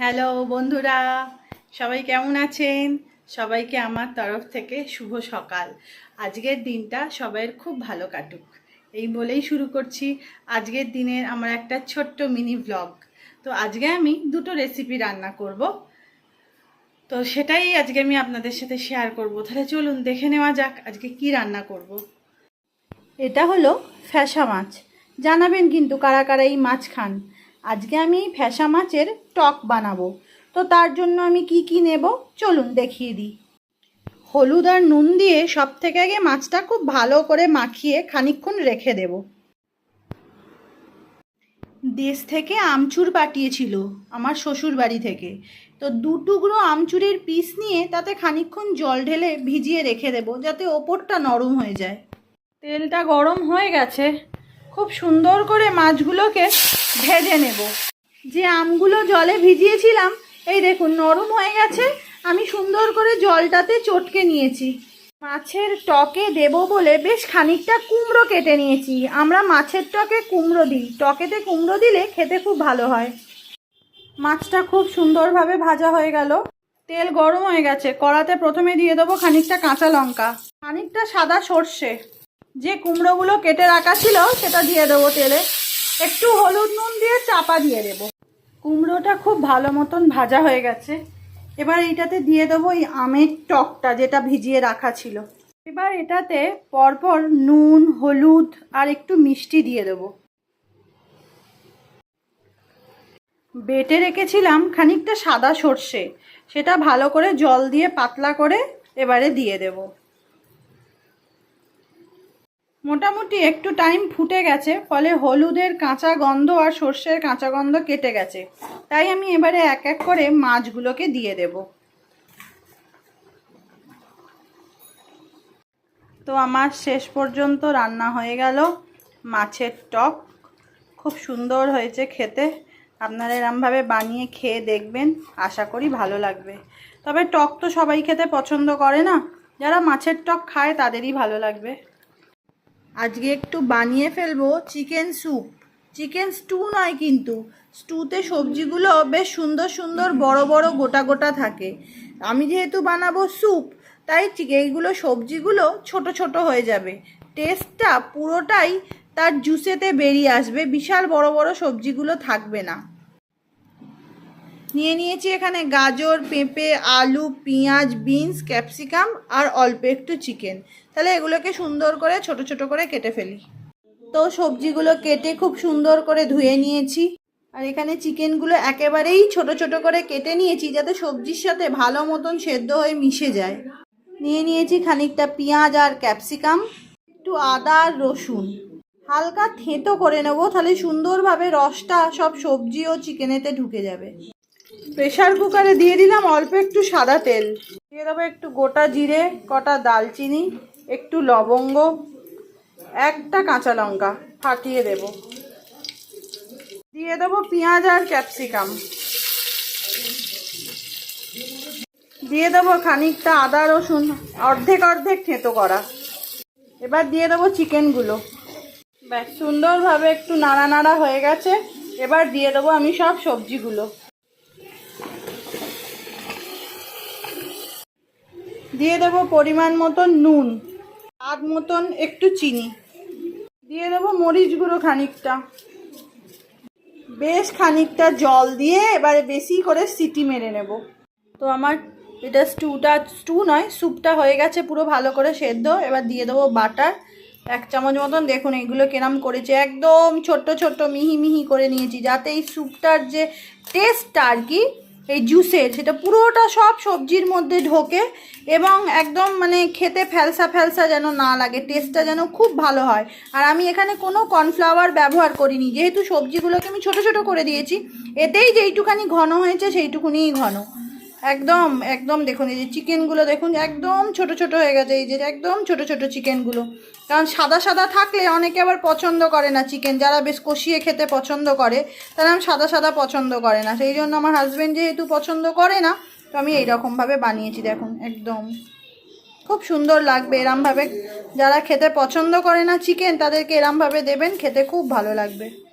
Hello বন্ধুরা, সবাই কেমন আছেন? সবাইকে আমার তরফ থেকে শুভ সকাল। আজকের দিনটা সবাইয়ের খুব ভালো কাটুক। এই বলেই শুরু করছি আজকের দিনের আমার একটা ছোট্ট মিনি ব্লগ তো আজকে আমি দুটো রেসিপি রান্না করব। তো সেটাই আজকে আমি আপনাদের সাথে শেয়ার করব। তাহলে চলুন দেখে নেওয়া যাক আজকে কি রান্না করব। এটা হলো ফ্যাসা মাছ। জানাবেন কিন্তু কারা কারা এই মাছ খান। আজকে আমি ফ্যাসা মাছের টক বানাবো। তো তার জন্য আমি কি কি নেব? চলুন দেখিয়ে দিই। হলুদ আর নুন দিয়ে সব থেকে আগে মাছটা খুব ভালো করে মাখিয়ে খানিকক্ষণ রেখে দেব। দেশ থেকে আমচুর পাঠিয়েছিল আমার শ্বশুর বাড়ি থেকে। তো দু টুকরো আমচুরের পিস নিয়ে তাতে খানিকক্ষণ জল ঢেলে ভিজিয়ে রেখে দেব যাতে ওপরটা নরম হয়ে যায়। তেলটা গরম হয়ে গেছে। খুব সুন্দর করে মাছগুলোকে ভেজে নেব। যে আমগুলো জলে ভিজিয়েছিলাম, এই দেখুন নরম হয়ে গেছে। আমি সুন্দর করে জলটাতে চটকে নিয়েছি। মাছের টকে দেব বলে বেশ খানিকটা কুমড়ো কেটে নিয়েছি। আমরা মাছের টকে কুমড়ো দিই। টকেতে কুমড়ো দিলে খেতে খুব ভালো হয়। মাছটা খুব সুন্দরভাবে ভাজা হয়ে গেল। তেল গরম হয়ে গেছে। কড়াতে প্রথমে দিয়ে দেবো খানিকটা কাঁচা লঙ্কা। খানিকটা সাদা সর্ষে। যে কুমড়োগুলো কেটে রাখা ছিল, সেটা দিয়ে দেবো তেলে। একটু হলুদ নুন দিয়ে চাপা দিয়ে দেবো। কুমড়োটা খুব ভালো মতন ভাজা হয়ে গেছে। এবার এইটাতে দিয়ে দেবো এই আমের টকটা যেটা ভিজিয়ে রাখা ছিল। এবার এটাতে পরপর নুন, হলুদ আর একটু মিষ্টি দিয়ে দেবো। বেটে রেখেছিলাম খানিকটা সাদা সর্ষে। সেটা ভালো করে জল দিয়ে পাতলা করে এবারে দিয়ে দেব। মোটামুটি একটু টাইম ফুটে গেছে, ফলে হলুদের কাঁচা গন্ধ আর সর্ষের কাঁচা গন্ধ কেটে গেছে। তাই আমি এবারে এক এক করে মাছগুলোকে দিয়ে দেব। তো আমার শেষ পর্যন্ত রান্না হয়ে গেল। মাছের টক, খুব সুন্দর হয়েছে খেতে। আপনারা এরমভাবে বানিয়ে খেয়ে দেখবেন, আশা করি ভালো লাগবে। তবে টক তো সবাই খেতে পছন্দ করে না। যারা মাছের টক খায়, তাদেরই ভালো লাগবে। আজকে একটু বানিয়ে ফেলব চিকেন স্যুপ। চিকেন স্টু নয় কিন্তু, স্টুতে সবজিগুলো বেশ সুন্দর সুন্দর বড় বড় গোটা গোটা থাকে। আমি যেহেতু বানাবো স্যুপ, তাই এইগুলো সবজিগুলো ছোট ছোট হয়ে যাবে। টেস্টটা পুরোটাই তার জুসেতে বেরিয়ে আসবে, বিশাল বড় বড় সবজিগুলো থাকবে না। নিয়ে নিয়েছি এখানে গাজর, পেঁপে, আলু, পেঁয়াজ, বিনস, ক্যাপসিকাম আর অল্প একটু চিকেন। তাহলে এগুলোকে সুন্দর করে, ছোট ছোট করে কেটে ফেলি। তো সবজিগুলো কেটে খুব সুন্দর করে ধুয়ে নিয়েছি। আর এখানে চিকেনগুলো একেবারেই ছোট ছোট করে কেটে নিয়েছি যাতে সবজির সাথে ভালো মতন সেদ্ধ হয়ে মিশে যায়। নিয়ে নিয়েছি খানিকটা পেঁয়াজ আর ক্যাপসিকাম, একটু আদা আর রসুন। হালকা থেঁতো করে নেব, তাহলে সুন্দরভাবে রসটা সব সবজি ও চিকেনেতে ঢুকে যাবে। প্রেশার কুকারে দিয়ে দিলাম অল্প একটু সাদা তেল। দিয়ে দেবো একটু গোটা জিরে, কটা দালচিনি, একটু লবঙ্গ, একটা কাঁচা লঙ্কা ফাটিয়ে দেব। দিয়ে দেবো পেঁয়াজ আর ক্যাপসিকাম। দিয়ে দেবো খানিকটা আদা, রসুন, অর্ধেক অর্ধেক থেঁতো করা। এবার দিয়ে দেবো চিকেনগুলো। ব্যাস, সুন্দরভাবে একটু নাড়া নাড়া হয়ে গেছে। এবার দিয়ে দেবো আমি সব সবজিগুলো। দিয়ে দেবো পরিমাণ মতন নুন, স্বাদ মতন একটু চিনি। দিয়ে দেবো মরিচ গুঁড়ো খানিকটা। বেশ খানিকটা জল দিয়ে এবারে বেশি করে সিটি মেরে নেব। তো আমার এটা স্টুটা, স্টু নয়, স্যুপটা হয়ে গেছে পুরো ভালো করে সেদ্ধ। এবার দিয়ে দেবো বাটার। এক চামচ মতন, দেখুন এগুলো কেরাম করেছে। একদম ছোট্ট ছোট্ট, মিহি মিহি করে নিয়েছি। যাতে এই স্যুপটার যে টেস্টটা আর কি এই জুসের সেটা পুরোটা সব সবজির মধ্যে ঢোকে এবং একদম মানে খেতে ফ্যালসা ফ্যালসা যেন না লাগে টেস্টটা যেন খুব ভালো হয়। আর আমি এখানে কোনো কর্নফ্লাওয়ার ব্যবহার করিনি, যেহেতু সবজিগুলোকে আমি ছোট ছোট করে দিয়েছি, এতেই যেইটুখানি ঘন হয়েছে সেইটুকুনিই ঘন। একদম একদম দেখুন, এই যে চিকেনগুলো দেখুন, একদম ছোট ছোট হয়ে গেছে, এই যে একদম ছোট ছোট চিকেনগুলো। কারণ সাদা সাদা থাকলে অনেকে আবার পছন্দ করে না চিকেন, যারা বেশ কষিয়ে খেতে পছন্দ করে, তারা আমি সাদা সাদা পছন্দ করে না। সেই জন্য আমার হাজব্যান্ড যেহেতু পছন্দ করে না, তো আমি এইরকমভাবে বানিয়েছি, দেখুন, একদম। খুব সুন্দর লাগবে এরমভাবে। যারা খেতে পছন্দ করে না চিকেন, তাদেরকে এরমভাবে দেবেন, খেতে খুব ভালো লাগবে।